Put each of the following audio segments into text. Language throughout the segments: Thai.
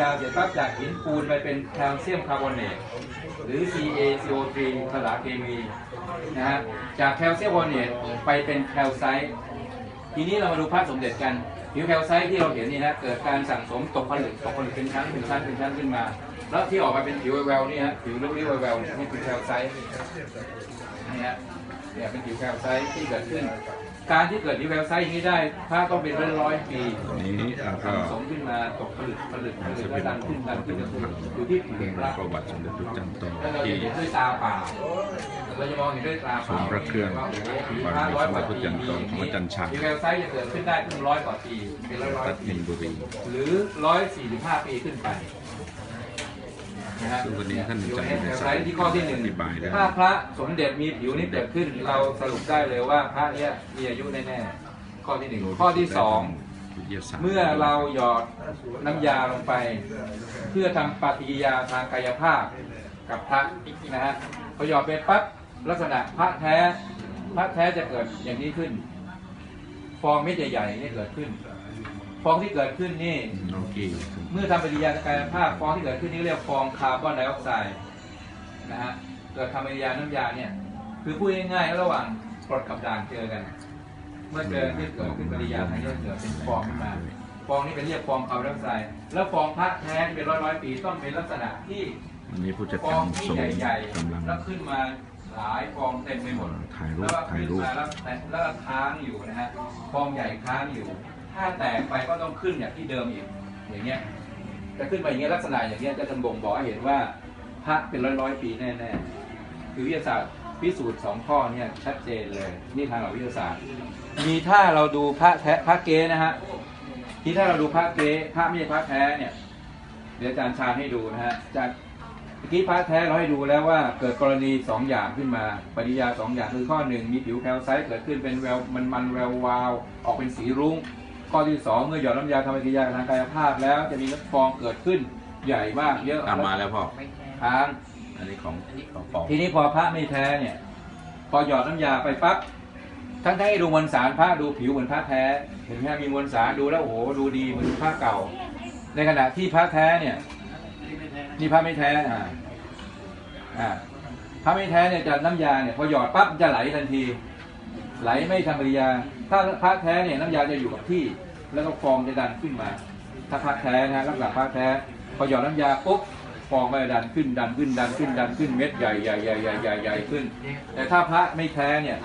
ยาวเสร็จปั๊บจากหินปูนไปเป็นแคลเซียมคาร์บอเนตหรือ CaCO3 ภาษาเคมีนะฮะจากแคลเซียมคาร์บอเนตไปเป็นแคลไซต์ทีนี้เรามาดูพระสมเด็จกันผิวแคลไซต์ที่เราเห็นนี่นะเกิดการสั่งสมตกผลึกตกผลึกเป็นชั้นเป็นชั้นเป็นชั้นขึ้นมา แล้วที่ออกมาเป็นผิวแววๆนี่ฮะผิวลึกๆแววๆเนี่ยนี่คือแคลไซต์นี่ฮะเนี่ยเป็นผิวแคลไซต์ที่เกิดขึ้น การที่เกิดผิวแคลไซต์อย่างนี้ได้พระต้องเป็นร้อยร้อยๆปีตอนนี้เราก็สั่งสมขึ้นมาตกผลึกผลึกผลึกแล้วดันขึ้นดันขึ้นดันขึ้นอยู่ที่ผิวเรื่องพระประวัติสมเด็จพระจันทร์โตแล้วเราจะที่เห็นด้วยตาเปล่าเราจะมองเห็นด้วยตาเปล่าทรงพระเครื่องว่าโโหผิวบารพระมีร้อยสมกเด็ว่าจพระปีจันทร์โตของพระจันทร์ฉายผิวแคลไซต์จะเกิดขึ้นได้ถึงร้อยกว่าปีเป็นร้อยร้อยรัฐปีมินบุรีหรือร้อยสี่สิบห้าปีขึ้นไป นะฮะซึ่งวันนี้ท่านอาจารย์ผิวแคลไซต์ที่ข้อที่หนึ่งอธิบายได้ ถ้าพระสมเด็จมีผิวนี้เกิดขึ้น เราสรุปได้เลยว่าพระเนี้ยมีอายุแน่ๆข้อที่หนึ่งข้อที่สองวิทยาศาสตร์เมื่อเราหยอดน้ำยาลงไป เพื่อทำปฏิกิริยาทางกายภาพกับพระนะฮะพอหยอดไปปั๊บลักษณะพระแท้พระแท้จะเกิดอย่างนี้ขึ้น ฟองเม็ดใหญ่ๆนี่เกิดขึ้นฟ องที่เกิดขึ้นนี่น้องกี้เมื่อทำปฏิกิริยาทางกายภาพฟองที่เกิดขึ้นนี่เรียกฟองคาร์บอนไดออกไซด์นะฮะเกิดทำปฏิกิริยาน้ำยาเนี่ยคือพูดง่ายๆระหว่างกรดกับด่างเจอกัน เมื่อเจอที่เกิดขึ้นปฏิกิริยาทางนี้เกิดเป็นฟองขึ้นมาฟองนี้เป็นเรียกฟองคาร์บอนไดออกไซด์แล้วฟองพระแท้ที่เป็นร้อยร้อยๆปีต้องเป็นลักษณะที่วันนี้ผู้จัดฟอกางรที่ทรงใหญ่กำลังๆแล้วขึ้นมาหลายฟองเต็มไปหมด ถ่ายรูปแล้วก็ถ่ายขึ้นรูป มาแล้วแต่แล้วก็ค้างอยู่นะฮะฟองใหญ่ค้างอยู่ ถ้าแตกไปก็ต้องขึ้นอย่างที่เดิมอีกอย่างเงี้ยจะขึ้นไปอย่างเงี้ยลักษณะอย่างเงี้ยจะทำบ่งบอกให้เห็นว่าพระเป็นร้อยร้อยปีแน่ๆคือวิทยาศาสตร์พิสูจน์สองข้อเนี่ยชัดเจนเลยนี่ทางหลักวิทยาศาสตร์ มีถ้าเราดูพระแท้พระเก๊นะฮะที่ถ้าเราดูพระเก๊พระไม่ใช่พระแท้เนี่ยเดี๋ยวอาจารย์ชาญให้ดูนะฮะจากเมื่อกี้พระแท้เราให้ดูแล้วว่าเกิดกรณีสองอย่างขึ้นมา ปริยาสองอย่างคือข้อหนึ่งมีผิวแคลไซต์เกิดขึ้นเป็นแววมันมันแวววาว ออกเป็นสีรุ้ง ข้อที่สองเมื่อหยอดน้ำยาทำปฏิกิริยาทางกายภาพแล้วจะมีน้ำฟองเกิดขึ้นใหญ่มากเยอะตามมาแล้วพ่อค้างอันนี้ของของปองทีนี้พอพระไม่แท้เนี่ย พอหยอดน้ำยาไปปั๊บทั้งที่ดูมวลสารพระดูผิวเหมือนพระแท้ เห็นไหมมีมวลสารดูแล้วโอ้โหดูดีเหมือนพระเก่า ในขณะที่พระแท้เนี่ยนี่พระไม่แท้อ่าอ่าพระไม่แท้เนี่ยจะน้ำยาเนี่ยพอหยอดปั๊บมันจะไหลทันที ไหลไม่ทำปฏิกิริยา ถ้าพระแท้เนี่ยน้ำยาจะอยู่กับที่ แล้วก็ฟองจะดันขึ้นมา ถ้าพระแท้นะลักษณะพระแท้พอหยอดน้ำยาปุ๊บฟองก็จะดันขึ้นดันขึ้นดันขึ้นดันขึ้นเม็ดใหญ่ใหญ่ใหญ่ใหญ่ใหญ่ใหญ่ขึ้น แต่ถ้าพระไม่แท้เนี่ย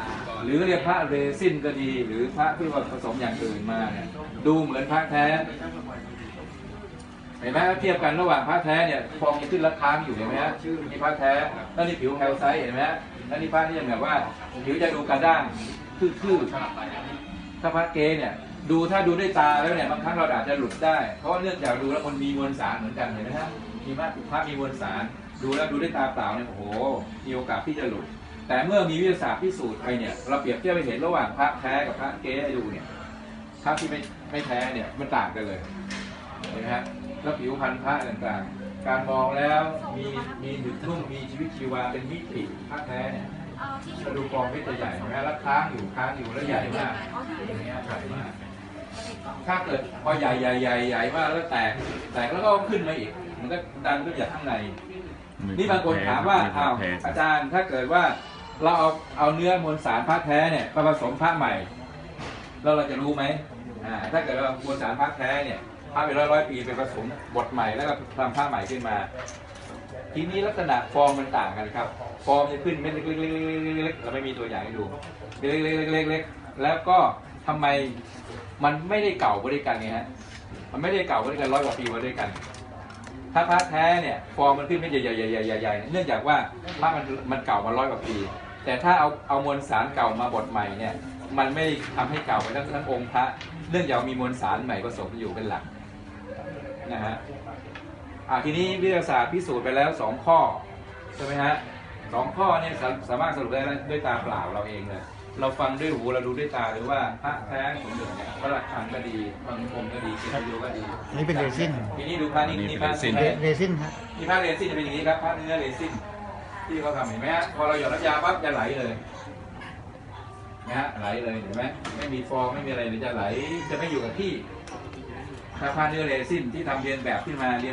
หรือเรียกพระเรซินก็ดี หรือพระที่ว่าผสมอย่างอื่นมาเนี่ยดูเหมือนพระแท้เห็นไหมถ้าเทียบกันระหว่างพระแท้เนี่ยฟองยังขึ้นราค้างอยู่เห็นไหมฮะนี่พระแท้แล้วนี่ผิวแคลไซต์เห็นไหมฮะแล้วนี่พระนี่ยังแบบว่าผิวจะดูกระด้าง ทื่อถ้าพระเกเนี่ยดูถ้าดูด้วยตาแล้วเนี่ยบางครั้งเราอาจจะหลุดได้ เพราะว่าเนื่องจากดูแล้วมันมีมวลสารเหมือนกันเห็นไหมฮะมีมากพระมีมวลสาร ดูแล้วดูด้วยตาเปล่าเนี่ยโอ้โหมีโอกาสที่จะหลุด แต่เมื่อมีวิทยาศาสตร์พิสูจน์ไปเนี่ยเราเปรียบเทียบไปเห็นระหว่างพระแท้กับพระเก๊ให้ดูเนี่ยพระที่ไม่ไม่แท้เนี่ยมันต่างกันเลยเห็นไหมฮะแล้วผิวพรรณพระต่างๆ การมองแล้วมีมีหนึบนุ่มมีชีวิตชีวาเป็นมิติพระแท้เนี่ย กระดูกกรองเพชรจะใหญ่เห็นไหมแล้วค้างอยู่ค้างอยู่แล้วใหญ่มากอย่างเงี้ยใหญ่มากถ้าเกิดพอใหญ่ใหญ่ใหญ่ใหญ่มากแล้วแตก แตกแล้วก็ขึ้นมาอีก มันก็ดันขึ้นจากข้างใน นี่บางคนถามว่าอ้าวอาจารย์ถ้าเกิดว่าเราเอาเอาเนื้อมวลสารพระแท้เนี่ยมาผสมพระใหม่แล้วเราจะรู้ไหมอ่าถ้าเกิดว่ามวลสารพระแท้เนี่ยพระเป็นร้อยร้อยๆปีไปผสมบทใหม่แล้วก็ทำพระใหม่ขึ้นมา ทีนี้ลักษณะฟองมันต่างกันครับ ฟองจะขึ้นเม็ดเล็กๆๆๆๆเราไม่มีตัวอย่างให้ดูเม็ดเล็กๆๆแล้วก็ทำไมมันไม่ได้เก่าบริกันเนี่ยฮะมันไม่ได้เก่าบริกันร้อยกว่าปีมาด้วยกัน ถ้าพระแท้เนี่ยฟองมันขึ้นไม่ใหญ่ใหญ่ใหญ่ใหญ่ใหญ่เนื่องจากว่าพระมันมันเก่ามาร้อยกว่าปี แต่ถ้าเอาเอามวลสารเก่ามาบดใหม่เนี่ยมันไม่ทำให้เก่าไปทั้งทั้งองค์พระเนื่องจากมีมวลสารใหม่ผสมอยู่เป็นหลักนะฮะ อ่าทีนี้วิทยาศาสตร์พิสูจน์ไปแล้วสองข้อใช่ไหมฮะสองข้อเนี่ยสาสามารถสรุปได้ด้วยตาเปล่าเราเองเลยเราฟังด้วยหูเราดูด้วยตาหรือว่าพระแท้สมเด็จเนี่ยพระหลักฐานก็ดีบางองค์ก็ดีเกียรติโยก็ดีอันนี้เป็นเรซินทีนี้ดูพระนี่นี่พระอันนี้เป็นเรซินแท้เรซินฮะนี่ผ้าเรซินจะเป็นอย่างนี้ครับผ้าเนื้อเรซินที่เขาทำเห็นไหมฮะพอเราหยอดน้ำยาปั๊บจะไหลเลยนะฮะไหลเลยเห็นไหมไม่มีฟองไม่มีอะไรเลยจะไหลจะไม่อยู่กับที่ถ้าผ้าเนื้อเรซินที่ทำเรียนแบบขึ้นมาเรียนแบบ